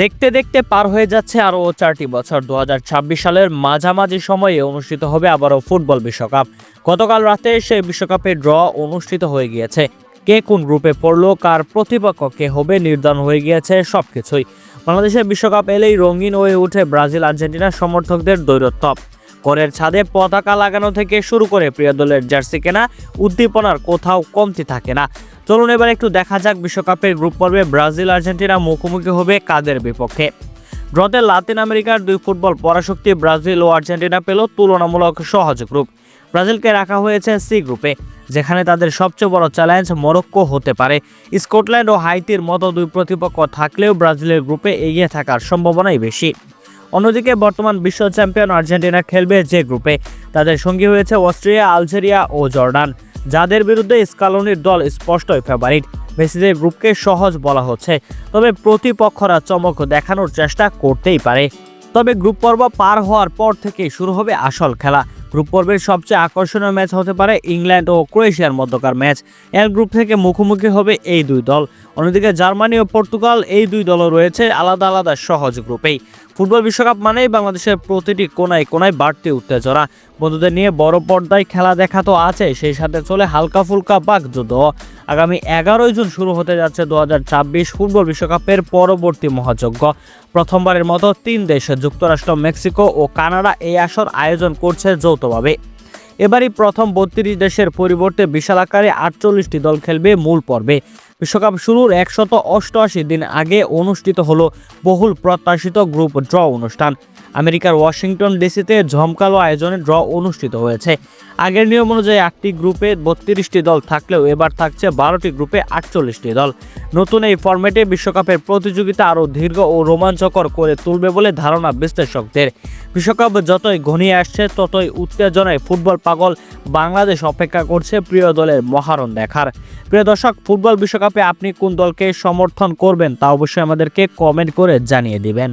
দেখতে দেখতে পার হয়ে যাচ্ছে আরও চারটি বছর। দু হাজার ছাব্বিশ সালের মাঝামাঝি সময়ে অনুষ্ঠিত হবে আবারও ফুটবল বিশ্বকাপ। গতকাল রাতে সেই বিশ্বকাপের ড্র অনুষ্ঠিত হয়ে গিয়েছে। কে কোন গ্রুপে পড়ল, কার প্রতিপক্ষ কে হবে নির্ধারণ হয়ে গিয়েছে সব কিছুই বাংলাদেশের বিশ্বকাপ এলেই রঙিন হয়ে ওঠে ব্রাজিল আর্জেন্টিনার সমর্থকদের দৈরত্ব। ঘরের ছাদে পতাকা লাগানো থেকে শুরু করে প্রিয় দলের জার্সি কেনা, উদ্দীপনার কোথাও কমতি থাকে না। চলুন এবার একটু দেখা যাক বিশ্বকাপের গ্রুপ পর্বে ব্রাজিল, আর্জেন্টিনা মুখোমুখি হবে কাদের বিপক্ষে। ড্রতে লাতিন আমেরিকার দুই ফুটবল পরাশক্তি ব্রাজিল ও আর্জেন্টিনা পেল তুলনামূলক সহজ গ্রুপ। ব্রাজিলকে রাখা হয়েছে সি গ্রুপে, যেখানে তাদের সবচেয়ে বড় চ্যালেঞ্জ মরক্কো হতে পারে। স্কটল্যান্ড ও হাইতির মতো দুই প্রতিপক্ষ থাকলেও ব্রাজিলের গ্রুপে এগিয়ে থাকার সম্ভাবনাই বেশি। অন্যদিকে বর্তমান বিশ্ব চ্যাম্পিয়ন আর্জেন্টিনা খেলবে যে গ্রুপে, তাদের সঙ্গী হয়েছে অস্ট্রিয়া, আলজেরিয়া ও জর্ডান। যাদের বিরুদ্ধে স্কালোনির দল স্পষ্টই ফেভারিট মেসিদের গ্রুপকে সহজ বলা হচ্ছে। তবে প্রতিপক্ষরা চমক দেখানোর চেষ্টা করতেই পারে। তবে গ্রুপ পর্ব পার হওয়ার পর থেকেই শুরু হবে আসল খেলা। গ্রুপ পর্বের সবচেয়ে আকর্ষণীয় ম্যাচ হতে পারে ইংল্যান্ড ও ক্রোয়েশিয়ার মধ্যকার ম্যাচ। এল গ্রুপ থেকে মুখোমুখি হবে এই দুই দল। অন্যদিকে জার্মানি ও পর্তুগাল এই দুই দলও রয়েছে আলাদা আলাদা সহজ গ্রুপেই। ফুটবল বিশ্বকাপ মানেই বাংলাদেশের প্রতিটি কোনায় কোনায় বাড়তি উত্তেজনা। বন্ধুদের নিয়ে বড় পর্দায় খেলা দেখা তো আছে সেই সাথে চলে হালকা ফুলকা বাকযুদ্ধ। আগামী এগারোই জুন শুরু হতে যাচ্ছে দু ফুটবল বিশ্বকাপের পরবর্তী মহাযজ্ঞ। প্রথমবারের মতো তিন দেশ যুক্তরাষ্ট্র, মেক্সিকো ও কানাডা এই আসর আয়োজন করছে যৌথভাবে। এবারই প্রথম বত্রিশ দেশের পরিবর্তে বিশাল আকারে আটচল্লিশটি দল খেলবে মূল পর্বে। বিশ্বকাপ শুরুর একশত অষ্টআশি দিন আগে অনুষ্ঠিত হলো বহুল প্রত্যাশিত গ্রুপ ড্র অনুষ্ঠান। আমেরিকার ওয়াশিংটন ডিসিতে ঝমকালো আয়োজনে ড্র অনুষ্ঠিত হয়েছে। আগের নিয়ম অনুযায়ী আটটি গ্রুপে বত্রিশটি দল থাকলেও এবার থাকছে বারোটি গ্রুপে আটচল্লিশটি দল। নতুন এই ফরম্যাটে বিশ্বকাপের প্রতিযোগিতা আরও দীর্ঘ ও রোমাঞ্চকর করে তুলবে বলে ধারণা বিশ্লেষকদের। বিশ্বকাপ যতই ঘনিয়ে আসছে, ততই উত্তেজনায় ফুটবল পাগল বাংলাদেশ অপেক্ষা করছে প্রিয় দলের মহারণ দেখার। প্রিয় দর্শক, ফুটবল বিশ্বকাপে আপনি কোন দলকে সমর্থন করবেন তা অবশ্যই আমাদেরকে কমেন্ট করে জানিয়ে দিবেন।